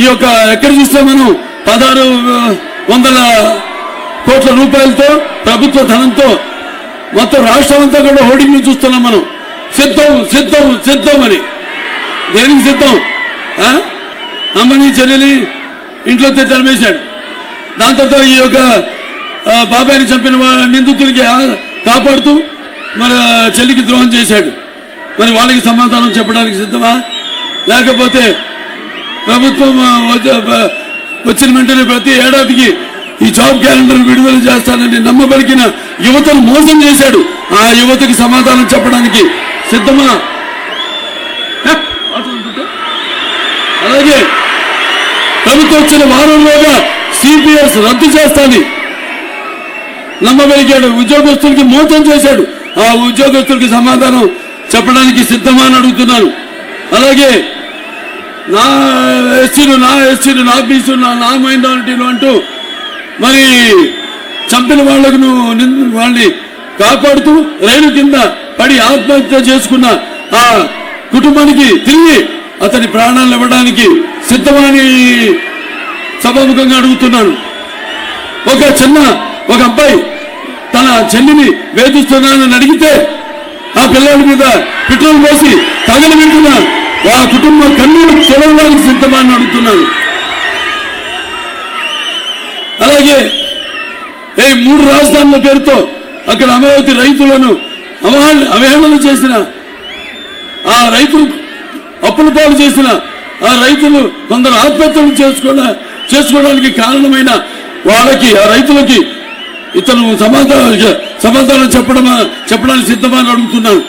ఈ యొక్క ఎక్కడ చూస్తే మనం పదహారు వందల కోట్ల రూపాయలతో ప్రభుత్వ ధనంతో మొత్తం రాష్ట్రం అంతా కూడా హోర్డింగ్ చూస్తున్నాం మనం. సిద్ధం సిద్ధం సిద్ధం అని. దేనికి సిద్ధం? అమ్మని చెల్లెలి ఇంట్లో తరిమేశాడు. దాంతో ఈ యొక్క బాబాయిని చంపిన వా- నిందితులకి కాపాడుతూ మన చెల్లికి ద్రోహం చేశాడు. మరి వాళ్ళకి సమాధానం చెప్పడానికి సిద్ధమా? లేకపోతే ప్రభుత్వం వచ్చిన వెంటనే ప్రతి ఏడాదికి ఈ జాబ్ క్యాలెండర్ విడుదల చేస్తానని నమ్మబలికిన యువతను మోసం చేశాడు. ఆ యువతకి సమాధానం చెప్పడానికి సిద్ధమా? అలాగే ప్రభుత్వం వచ్చిన వారంలోగా సిపిఎస్ రద్దు చేస్తాను నమ్మబలిగాడు ఉద్యోగస్తులకి మోసం చేశాడు. ఆ ఉద్యోగస్తులకి సమాధానం చెప్పడానికి సిద్ధమా అని అడుగుతున్నాను అలాగే నా ఎస్సీలు నా ఎస్సీలు నా బీసీలు నా నా మైనారిటీలు అంటూ మరి చంపిన వాళ్ళకు నువ్వు వాళ్ళని కాపాడుతూ రైలు కింద పడి ఆత్మహత్య చేసుకున్న ఆ కుటుంబానికి తిరిగి అతని ప్రాణాలు ఇవ్వడానికి సిద్ధమని సభాముఖంగా అడుగుతున్నాను. ఒక చిన్న ఒక అబ్బాయి తన చెల్లిని వేధిస్తున్నానని అడిగితే ఆ పిల్లల మీద పెట్రోల్ పోసి తగలబెట్టున్నాను వాళ్ళ కుటుంబ కన్నీరు చూడడానికి సిద్ధమని అడుగుతున్నాను అలాగే ఏ మూడు రాజధానుల పేరుతో అక్కడ అమరావతి రైతులను అవహేళన చేసిన ఆ రైతులు అప్పుల పాలు చేసిన ఆ రైతులు కొందరు ఆత్మహత్యలు చేసుకున్న చేసుకోవడానికి కారణమైన వాళ్ళకి ఆ రైతులకి ఇతను సమాధానం సమాధానం చెప్పడం చెప్పడానికి సిద్ధమని అడుగుతున్నాను